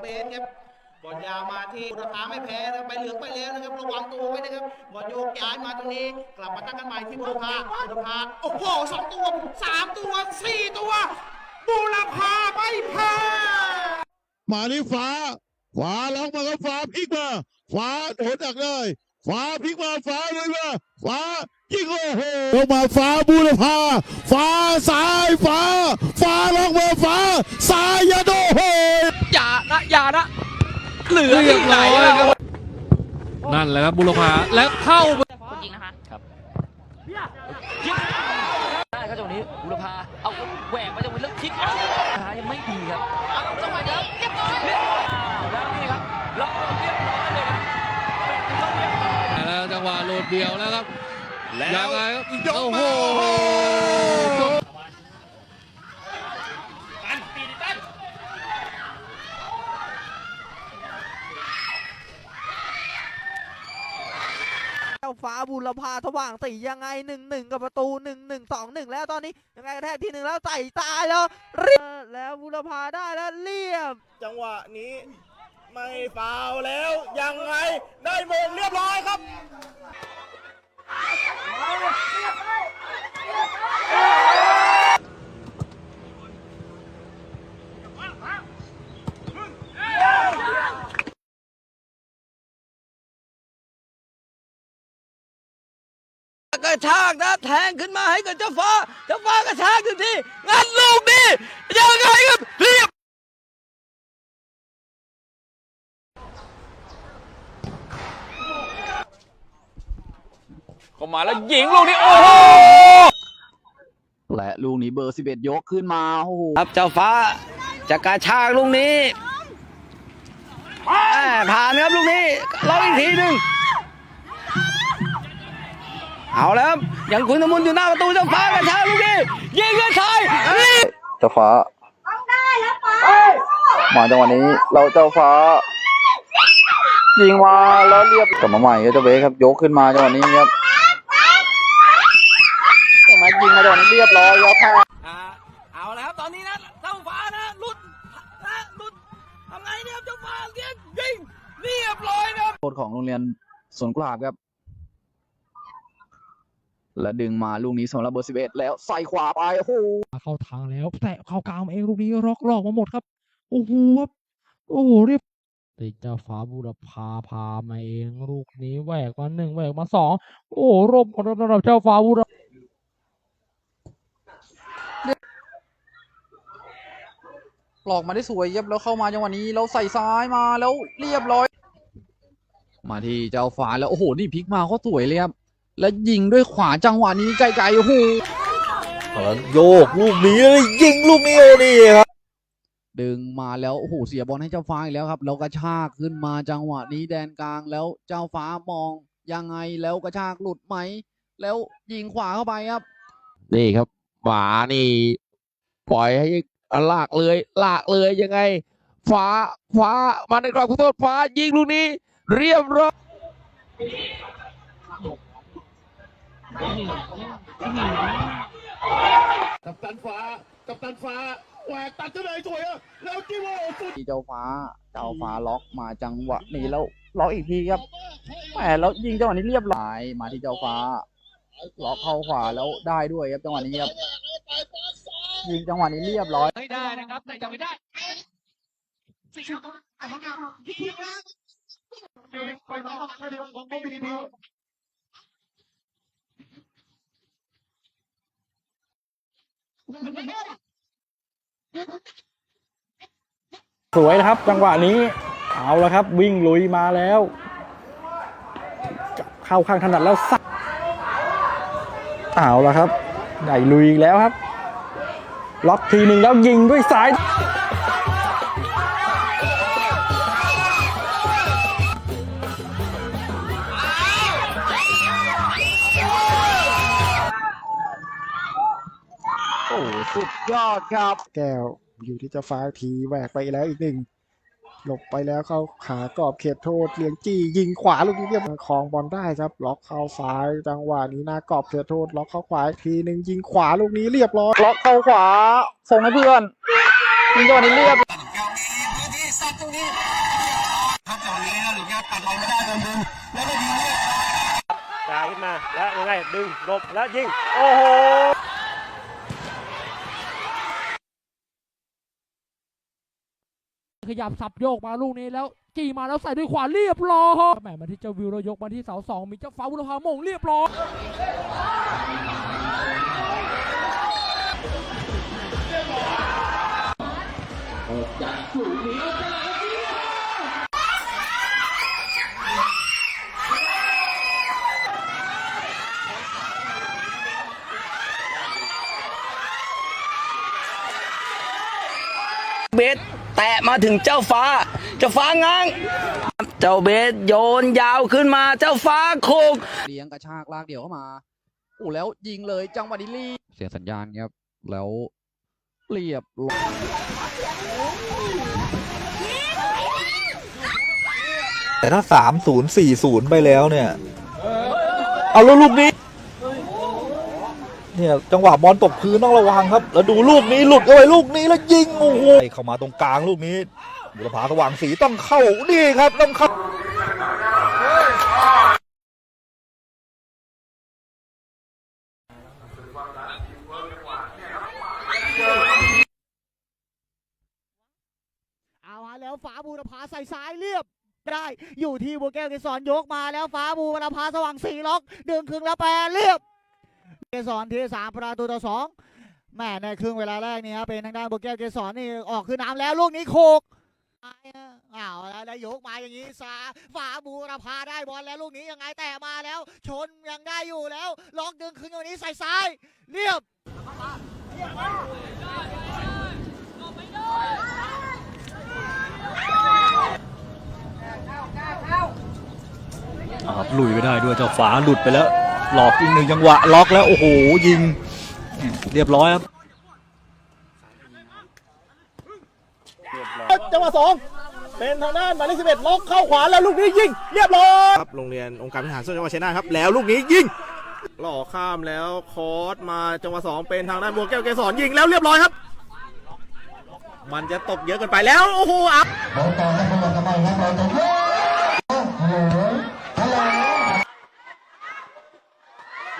เบสครับบอลยาวมาที่บุรพาไม่แพ้นะครับไปเหลืองไปแล้วนะครับระวังตัวไว้นะครับบอลโยกย้ายมาตรงนี้ กลับมาตั้งกันใหม่ที่บุรพาบุรพาโอ้โหสองตัวสามตัวสี่ตัวบุรพาไม่แพ้มาที่ฟ้าขวาล็อกมาก็ฟ้าพลิกมาฟ้าโดนดักเลยฟ้าพลิกมาฟ้าเลยมาฟ้ายิงโอ้โหลงมาฟ้าบูรพาฟ้าซ้ายฟ้า ฟ้าล็อกมาฟ้าซ้ายยาโดโหอย่า นะอย่านะเหลือที่ไหนล่ะนั่นแหละครับบุรพาแล้วเข้าไปคุณยิงนะคะได้ครับจังหวะนี้บุรพาเอาแหวกมาจังหวะนี้แล้วคิกหายังไม่ดีครับเอาจังหวะนี้เรียบร้อยแล้วนี่ครับแล้วเรียบร้อยเลยครับเป็นเรียบร้อยแล้วจังหวะโหลดเดียวแล้วครับยังไงครับโอ้โห เจ้าฟ้าบุรพาสว่างสียังไงหนึ่งหนึ่งกับประตูหนึ่งหนึ่งสองหนึ่งแล้วตอนนี้ยังไงกระแทกทีหนึ่งแล้วใส่ตายแล้วเรียบแล้วบุรพาได้แล้วเรียบ จังหวะนี้ไม่ฟาวล์แล้วยังไงได้โมงเรียบร้อยครับกระชากนะแทงขึ้นมาให้กับเจ้าฟ้า เจ้าฟ้ากระชากถึงที่งั้นลูกนี้ยังไงครับเรียบเข้ามาแล้วยิงลูกนี้โอ้โหและลูกนี้เบอร์11ยกขึ้นมาโอ้โหครับเจ้าฟ้าจะกระชากลูกนี้แหม่ผ่านครับลูกนี้ล็อกอีกทีหนึ่ง เอาแล้วครับยังคุณตะมุนอยู่หน้าประตูเจ้าฟ้ากระชากลูกนี้ยิงกันชายรีบเจ้าฟ้ามาจังหวะนี้เราเจ้าฟ้า ยิงมาแล้วเรียบกลับมาใหม่ครับเจ้าเบสครับยกขึ้นมาจังหวะนี้ครับจังหวะยิงมาจังหวะนี้เรียบร้อยครับแพ้อ่าเอาแล้วครับตอนนี้นะเจ้าฟ้านะหลุดนะหลุดทำไงเนี่ยครับเจ้าฟ้าเรียกยิงเรียบร้อยนะครับโทษของโรงเรียนสวนกุหลาบครับ และดึงมาลูกนี้สำหรับเบอร์11แล้วใส่ขวาไปโอ้โหเข้าทางแล้ว แตะเข้ากลางมาเองลูกนี้ล็อกลอกมาหมดครับโอ้โหครับโอ้โหเรียบติดเจ้าฟ้าบุรพาพามาเองลูกนี้แหวกมาหนึ่งแหวกมาสองโอ้โหรบหมดสำหรับเจ้าฟ้าบุรหลอกมาได้สวยครับแล้วเข้ามาจังหวะนี้แล้วใส่ซ้ายมาแล้วเรียบร้อย มาที่เจ้าฟ้าแล้วโอ้โหนี่พลิกมาเขาสวยเลยครับ แล้วยิงด้วยขวาจังหวะนี้ไกลๆโอ้โหโยกลูกนี้ยิงลูกนี้โอ้นี่ครับ ดึงมาแล้วโอ้โหเสียบอลให้เจ้าฟ้าอีกแล้วครับ แล้วกระชากขึ้นมาจังหวะนี้แดนกลางแล้วเจ้าฟ้ามองยังไงแล้วกระชากหลุดไหม แล้วยิงขวาเข้าไปครับ นี่ครับหมานี่ ปล่อยให้ลากเลยลากเลยยังไง ฟ้าฟ้ามาในกรอบขอโทษฟ้ายิงลูกนี้ เรียบร้อย กับตันฟ้า กับตันฟ้าแหวกตัดขึ้นเลยสวยอะแล้วจิ้มโอ้สุดที่เจ้าฟ้า เจ้าฟ้าล็อกมาจังหวะนี้แล้วล็อกอีกทีครับแหมแล้วยิงจังหวะนี้เรียบร้อยมาที่เจ้าฟ้า ล็อกเข้าขวาแล้วได้ด้วยครับจังหวะนี้ครับยิงจังหวะนี้เรียบร้อยไม่ได้นะครับแต่จะไม่ได้ สวยนะครับ จังหวะนี้ เอาแล้วครับ วิ่งลุยมาแล้ว เข้าข้างถนัดแล้วสักเอาแล้วครับได้ลุยอีกแล้วครับ ล็อกทีหนึ่งแล้วยิงด้วยสาย สุดยอดครับ แก้วอยู่ที่เจ้าฟ้าทีแหวกไปแล้วอีกหนึ่งหลบไปแล้วเข้าขากรอบเขตโทษเลียงจี้ยิงขวาลูกนี้เรียบคลองบอลได้ครับ ล็อกเข้าซ้ายจังหวะนี้หน้ากรอบเขตโทษ ล็อกเข้าขวาอีกทีหนึ่งยิงขวาลูกนี้เรียบร้อยล็อกเข้าขวาส่งให้เพื่อนยิงจังหวะนี้เรียบยังมีพื้นที่จ่ายขึ้นมาแล้วยังไงดึงหลบแล้วยิงโอ้โห ขยับสับโยกมาลูกนี้แล้วกี่มาแล้วใส่ด้วยขวาเรียบร้อยแหมมาที่เจ้าวิวแล้วยกมาที่เสาสองมีเจ้าฟ้าบุรพาโมงเรียบร้อยเบส แตะมาถึงเจ้าฟ้า เจ้าฟ้าง้าง เจ้าเบสโยนยาวขึ้นมา เจ้าฟ้าโคกเลี้ยงกระชากลากเดี่ยวเข้ามาโอ้แล้วยิงเลยจังหวะนี้รีบเสียงสัญญาณครับแล้วเรียบร้อยแต่ถ้าสามศูนย์สี่ศูนย์ไปแล้วเนี่ย เอาแล้วลูกนี้ เนี่ยจังหวะบอลตกพื้นต้องระวังครับ แล้วดูลูกนี้หลุดเข้าไปลูกนี้แล้วยิงโอ้โหเข้ามาตรงกลางลูกนี้บุรพาสว่างสีต้องเข้านี่ครับต้องเข้าเอามาแล้วฟ้าบูรพาใส่ซ้ายเรียบได้อยู่ที่บัวแก้วเกสรยกมาแล้วฟ้าบูรพาสว่างสีล็อกดึงครึ่งแล้วแปรเรียบ เกสรทีสามประตูต่อสองแม่ในครึ่งเวลาแรกนี่ครับเป็นทางด้านโบแก้วเกสรนี่ออกคือน้ำแล้วลูกนี้โคกอ้าวแล้วแล้ยกมาอย่างนี้สาฟ้าบูรพาได้บอลแล้วลูกนี้ยังไงแต่มาแล้ว ชนยังได้อยู่แล้วล็อกดึงครึ่งวันนี้ใส่ซ้าย เรียบครับลุยไปได้ด้วยเจ้าฝาหลุดไปแล้ว หลอกอีกหนึ่งจังหวะล็อกแล้วโอ้โหยิง เรียบร้อยครับจังหวะสองเป็นทางด้านหมายเลขสิบเอ็ดล็อกเข้าขวาแล้วลูกนี้ยิงเรียบร้อยครับโรงเรียนองค์การบริหารส่วนจังหวัดชัยนาทครับแล้วลูกนี้ยิงหล่อข้ามแล้วคอร์สมาจังหวะสองเป็นทางด้านบัวแก้วเกสรยิงแล้วเรียบร้อยครับ มันจะตกเยอะเกินไปแล้วโอ้โหอัพ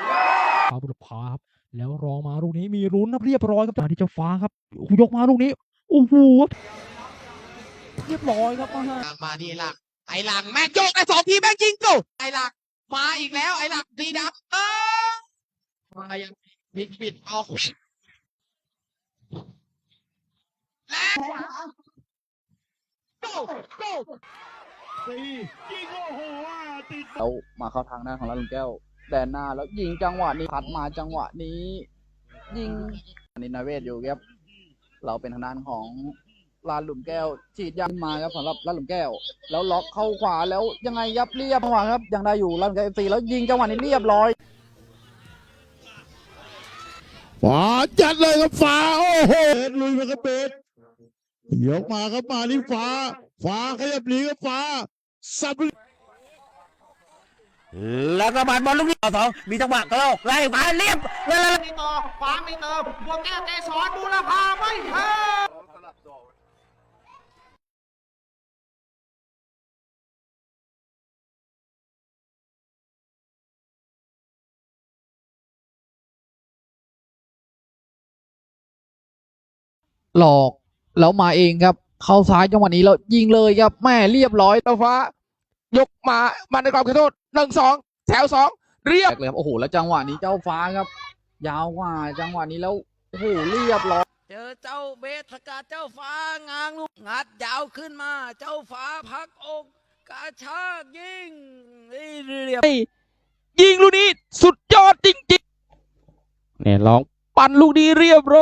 ฟ้า บุรพาครับ แล้วรอมาลูกนี้มีรุ้นครับเรียบร้อยครับมาที่เจ้าฟ้าครับโอ้โหยกมาลูกนี้โอ้โหเรียบร้อยครับมาฮะมาที่หลักไอ้หลักแม่งโยกไอ้สองทีแม่งยิงกูไอ้หลักมาอีกแล้วไอ้หลักดีดับเออมายังบิดบิดออกแล้วโก้โก้แล้วมาเข้าทางด้านของลาดหลุมแก้ว แดนหน้าแล้วยิงจังหวะนี้พัดมาจังหวะนี้ ยิงนินาเวศอยู่ครับเราเป็นทางด้านของลานหลุมแก้วฉีดยันมาครับสำหรับลานหลุมแก้ว แล้วล็อกเข้าขวาแล้วยังไงยับเรียบจังหวะครับยังได้อยู่ลานหลุมแก้วเอฟซีแล้วยิงจังหวะนี้เรียบร้อยฝาจัดเลยครับฝาโอ้โหเบสลุยมาครับเบสยกมาครับมาที่ฝาฝาขยับหนีครับฝาสับ แล้วก็บาดบอลลูกนี้สองมีจังหวะก็ไล่มาเรียบเวลามีต่อขวาไม่เติมบัวแก้วเกสรบูรพาไม่แพ้หลอกแล้วมาเองครับ เข้าซ้ายจังหวะนี้แล้วยิงเลยครับแม่เรียบร้อยเจ้าฟ้ายกมามาในกรอบขอโทษ หนึ่งสองแถวสองเรียบแรกเลยครับโอ้โหแล้วจังหวะนี้เจ้าฟ้าครับ ยาวกว่าจังหวะนี้แล้วโอ้โหเรียบร้อยเจอเจ้าเบสสกัดเจ้าฟ้างางลูกงัดยาวขึ้นมา เจ้าฟ้าพักอกกระชากยิงเรียบยิงลูกนี้สุดยอดจริงๆเนี่ยลองปั่นลูกนี้เรียบร้อย